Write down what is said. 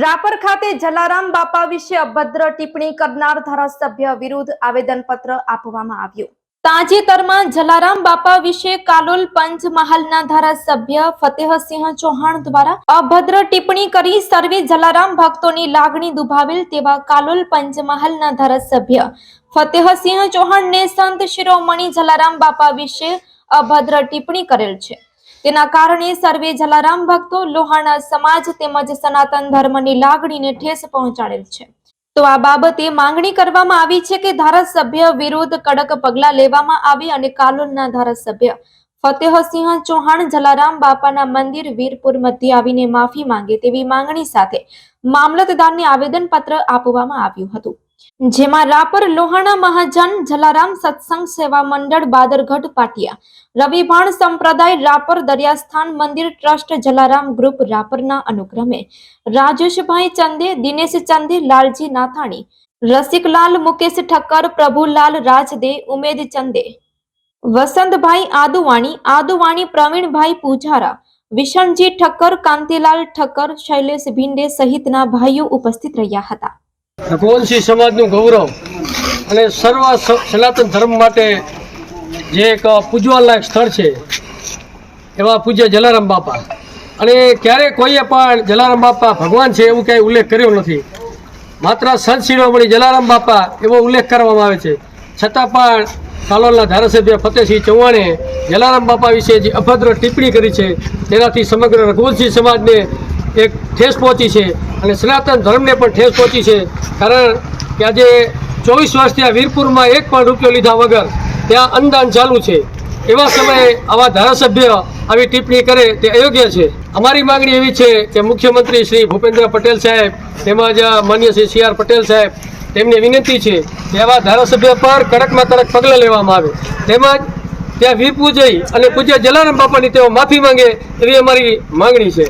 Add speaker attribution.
Speaker 1: રાપર ખાતે જલારામ બાપા વિશે અભદ્ર ટિપ્પણી કરનાર ધારાસભ્ય વિરુદ્ધ આવેદનપત્ર આપવામાં આવ્યું. તાજેતરમાં જલારામ બાપા વિશે કાલોલ પંચમહાલના ધારાસભ્ય ફતેહસિંહ ચૌહાણ દ્વારા અભદ્ર ટિપ્પણી કરી સર્વે જલારામ ભક્તોની લાગણી દુભાવેલ તેવા કાલોલ પંચમહાલના ધારાસભ્ય ફતેહસિંહ ચૌહાણને સંત શિરોમણી જલારામ બાપા વિશે અભદ્ર ટિપ્પણી કરેલ છે. તેના કારણે સર્વે જલારામ ભક્તો લોહાણા સમાજ તેમજ સનાતન ધર્મની લાગણીને ઠેસ પહોંચાડેલ છે. તો આ બાબતે માંગણી કરવામાં આવી છે કે ધારાસભ્ય વિરુદ્ધ કડક પગલાં લેવામાં આવે અને કાલોલના ધારાસભ્ય ફતેહસિંહ ચૌહાણ જલારામ બાપાના મંદિર વીરપુર મધ્યે આવીને માફી માંગે તેવી માંગણી સાથે મામલતદારને આવેદનપત્ર આપવામાં આવ્યું હતું. જેમાં રાપર, લોહાણા, મહાજન, જલારામ, સત્સંગ સેવા મંડળ બાદરગઢ પાટિયા. રવિભાણ સંપ્રદાય રાપર દરિયાસ્થાન મંદિર ટ્રસ્ટ, જલારામ ગ્રુપ રાપરના અનુક્રમે. રાજેશભાઈ ચંદે, દિનેશ ચંદે, લાલજી નાથાણી. રસિકલાલ, મુકેશ ઠક્કર, પ્રભુલાલ રાજદે, ઉમેદ ચંદે. વસંતભાઈ આદુવાણી આદુવાણી પ્રવીણભાઈ પૂજારા. વિશનજી ઠક્કર, કાંતિલાલ ઠક્કર, શૈલેષ ભીંડે સહિતના ભાઈઓ ઉપસ્થિત રહ્યા હતા.
Speaker 2: રઘુવંશી સમાજનું ગૌરવ અને સર્વ સનાતન ધર્મ માટે જે એક પૂજવાલાયક સ્થળ છે, એવા પૂજ્ય જલારામ બાપા. અને ક્યારેય કોઈએ પણ જલારામ બાપા ભગવાન છે એવું ક્યાંય ઉલ્લેખ કર્યો નથી. માત્ર સંત શિરોમણી જલારામ બાપા એવો ઉલ્લેખ કરવામાં આવે છે. છતાં પણ કાલોલના ધારાસભ્ય ફતેહસિંહ ચૌહાણે જલારામ બાપા વિશે જે અભદ્ર ટિપ્પણી કરી છે, તેનાથી સમગ્ર રઘુવંશી સમાજને એક ઠેસ પહોંચી છે. અને સનાતન ધર્મને પણ ઠેસ પહોંચી છે. કારણ કે આજે ચોવીસ વર્ષથી આ વીરપુરમાં એક પણ રૂપિયો લીધા વગર ત્યાં અન્નદાન ચાલુ છે. એવા સમયે આવા ધારાસભ્ય આવી ટિપ્પણી કરે તે અયોગ્ય છે. અમારી માંગણી એવી છે કે મુખ્યમંત્રી શ્રી ભૂપેન્દ્ર પટેલ સાહેબ તેમજ માન્ય શ્રી સી આર પટેલ સાહેબ તેમની વિનંતી છે કે આવા ધારાસભ્ય પર કડકમાં કડક પગલાં લેવામાં આવે. તેમજ ત્યાં વીરપુર જઈ અને પૂજ્ય જલારામ બાપાની તેઓ માફી માંગે એવી અમારી માંગણી છે.